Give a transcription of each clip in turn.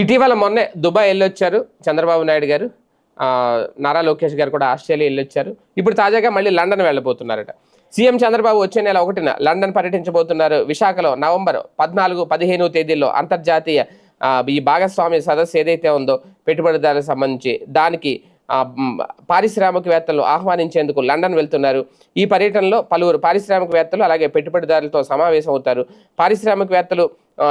ఇటీవల మొన్నే దుబాయ్ వెళ్ళొచ్చారు చంద్రబాబు నాయుడు గారు. నారా లోకేష్ గారు కూడా ఆస్ట్రేలియా వెళ్ళొచ్చారు. ఇప్పుడు తాజాగా మళ్ళీ లండన్ వెళ్ళబోతున్నారట. సీఎం చంద్రబాబు వచ్చే నెల ఒకటిన లండన్ పర్యటించబోతున్నారు విశాఖలో నవంబర్ పద్నాలుగు పదిహేను తేదీల్లో అంతర్జాతీయ ఈ భాగస్వామ్య సదస్సు ఏదైతే ఉందో పెట్టుబడిదారులకు సంబంధించి దానికి పారిశ్రామికవేత్తలు ఆహ్వానించేందుకు లండన్ వెళ్తున్నారు. ఈ పర్యటనలో పలువురు పారిశ్రామికవేత్తలు అలాగే పెట్టుబడిదారులతో సమావేశం అవుతారు పారిశ్రామికవేత్తలు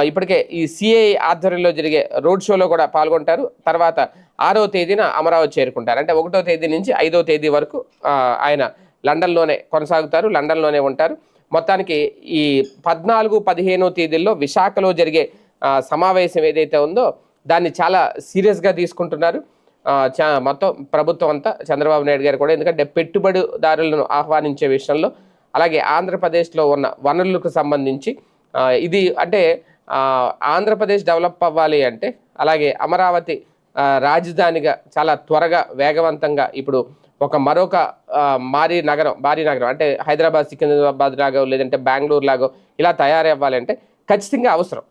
ఇప్పటికే ఈ సిఐ ఆధ్వర్యంలో జరిగే రోడ్ షోలో కూడా పాల్గొంటారు. తర్వాత ఆరో తేదీన అమరావతి చేరుకుంటారు. అంటే ఒకటో తేదీ నుంచి ఐదో తేదీ వరకు ఆయన లండన్లోనే కొనసాగుతారు లండన్లోనే ఉంటారు. మొత్తానికి ఈ పద్నాలుగు పదిహేనో తేదీల్లో విశాఖలో జరిగే సమావేశం ఏదైతే ఉందో దాన్ని చాలా సీరియస్గా తీసుకుంటున్నారు. చా మొత్తం ప్రభుత్వం అంతా చంద్రబాబు నాయుడు గారు కూడా. ఎందుకంటే పెట్టుబడిదారులను ఆహ్వానించే విషయంలో అలాగే ఆంధ్రప్రదేశ్లో ఉన్న వనరులకు సంబంధించి ఇది అంటే ఆంధ్రప్రదేశ్ డెవలప్ అవ్వాలి అంటే అలాగే అమరావతి రాజధానిగా చాలా త్వరగా వేగవంతంగా ఇప్పుడు ఒక మరొక మారీ నగరం భారీ నగరం అంటే హైదరాబాద్ సికింద్రాబాద్ లాగో లేదంటే బెంగళూరు లాగో ఇలా తయారవ్వాలంటే ఖచ్చితంగా అవసరం.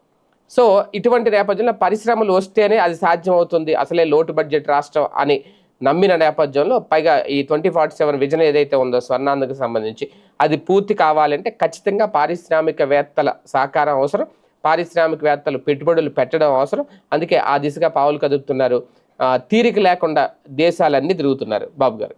సో ఇటువంటి నేపథ్యంలో పరిశ్రమలు వస్తేనే అది సాధ్యం అవుతుంది అసలే లోటు బడ్జెట్ రాష్ట్రం అని నమ్మిన నేపథ్యంలో పైగా ఈ ట్వంటీ ఫార్టీ సెవెన్ విజన్ ఏదైతే ఉందో స్వర్ణాంధ్రకు సంబంధించి అది పూర్తి కావాలంటే ఖచ్చితంగా పారిశ్రామికవేత్తల సహకారం అవసరం. పారిశ్రామికవేత్తలు పెట్టుబడులు పెట్టడం అవసరం. అందుకే ఆ దిశగా పావులు కదుపుతున్నారు. తీరిక లేకుండా దేశాలన్నీ తిరుగుతున్నారు. బాబు గారు.